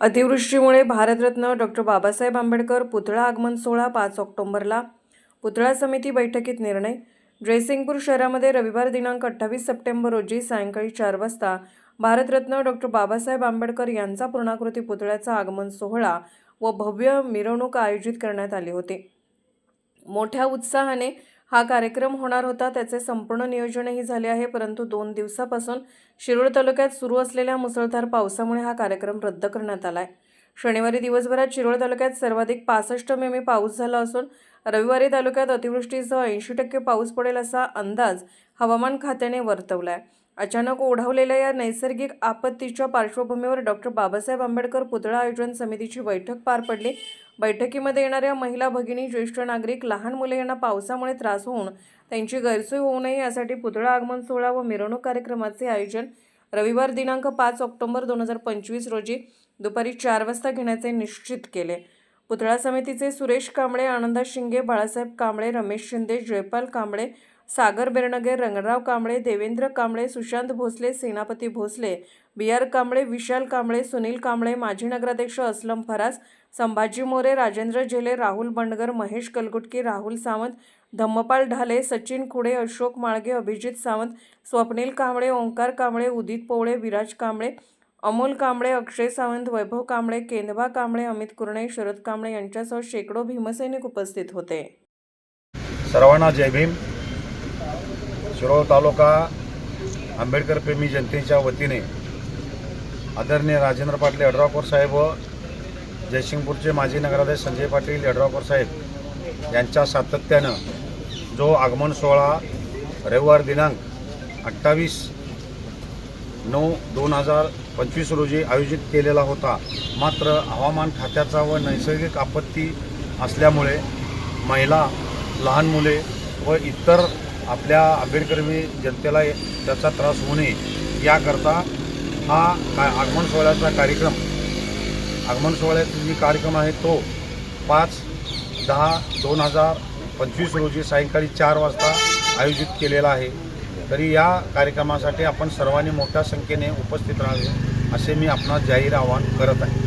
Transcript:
अतिवृष्टीमुळे भारतरत्न डॉक्टर बाबासाहेब आंबेडकर पुतळा आगमन सोहळा पाच ऑक्टोबरला. पुतळा समिती बैठकीत निर्णय. ड्रेसिंगपूर शहरामध्ये रविवार दिनांक अठ्ठावीस सप्टेंबर रोजी सायंकाळी चार वाजता भारतरत्न डॉक्टर बाबासाहेब आंबेडकर यांचा पूर्णाकृती पुतळ्याचा आगमन सोहळा व भव्य मिरवणूक आयोजित करण्यात आली होती. मोठ्या उत्साहाने हा कार्यक्रम होणार होता. त्याचे संपूर्ण नियोजनही झाले आहे. परंतु दोन दिवसापासून शिरोळ तालुक्यात सुरू असलेल्या मुसळधार पावसामुळे हा कार्यक्रम रद्द करण्यात आला आहे शनिवारी दिवसभरात शिरोळ तालुक्यात सर्वाधिक पासष्ट मिमी पाऊस झाला असून रविवारी तालुक्यात अतिवृष्टीसह ऐंशी टक्के पाऊस पडेल असा अंदाज हवामान खात्याने वर्तवला आहे अचानक ओढवलेल्या या नैसर्गिक आपत्तीच्या पार्श्वभूमीवर डॉक्टर बाबासाहेब आंबेडकर पुतळा आयोजन समितीची बैठक पार पडली. बैठकीमध्ये येणाऱ्या महिला भगिनी ज्येष्ठ नागरिक लहान मुले यांना पावसामुळे त्रास होऊन त्यांची गैरसोय होऊ नये यासाठी पुतळा आगमन सोहळा व मिरवणूक कार्यक्रमाचे आयोजन रविवार दिनांक पाच ऑक्टोबर दोन हजार पंचवीस रोजी दुपारी चार वाजता घेण्याचे निश्चित केले. पुतळा समितीचे सुरेश कांबळे आनंदा शिंगे बाळासाहेब कांबळे रमेश शिंदे जयपाल कांबळे सागर बेरणगेर रंगराव कांबळे देवेंद्र कांबळे सुशांत भोसले सेनापती भोसले बी आर कांबळे विशाल कांबळे सुनील कांबळे माजी नगराध्यक्ष असलम फरास संभाजी मोरे राजेंद्र झेले राहुल बंडगर महेश कलगुटकी राहुल सावंत धम्मपाल ढाले सचिन खुडे अशोक माळगे अभिजित सावंत स्वप्नील कांबळे ओंकार कांबळे उदित पोवळे विराज कांबळे अमोल कांबळे अक्षय सावंत वैभव कांबळे केंदवा कांबळे अमित कुरणे शरद कांबळे यांच्यासह शेकडो भीमसैनिक उपस्थित होते. सर्वांना जय भीम. शिरोळ तालुका आंबेडकर प्रेमी जनतेच्या वतीने आदरणीय राजेंद्र पाटील यड्रावकर साहेब व जयसिंगपूरचे माजी नगराध्यक्ष संजय पाटील यड्रावकर साहेब यांच्या सातत्यानं जो आगमन सोहळा रविवार दिनांक अठ्ठावीस नऊ दोन हजार पंचवीस रोजी आयोजित केलेला होता. मात्र हवामान खात्याचा व नैसर्गिक आपत्ती असल्यामुळे महिला लहान मुले व इतर आपल्या आंबेडकरवी जनतेला त्याचा त्रास होऊ नये याकरता हा का आगमन सोहळ्याचा कार्यक्रम आगमन सोहळ्याचा जी कार्यक्रम आहे तो पाच दहा दोन हजार पंचवीस रोजी सायंकाळी चार वाजता आयोजित केलेला आहे. तरी या कार्यक्रमासाठी आपण सर्वांनी मोठ्या संख्येने उपस्थित राहावे असे मी आपणास जाहीर आवाहन करत आहे.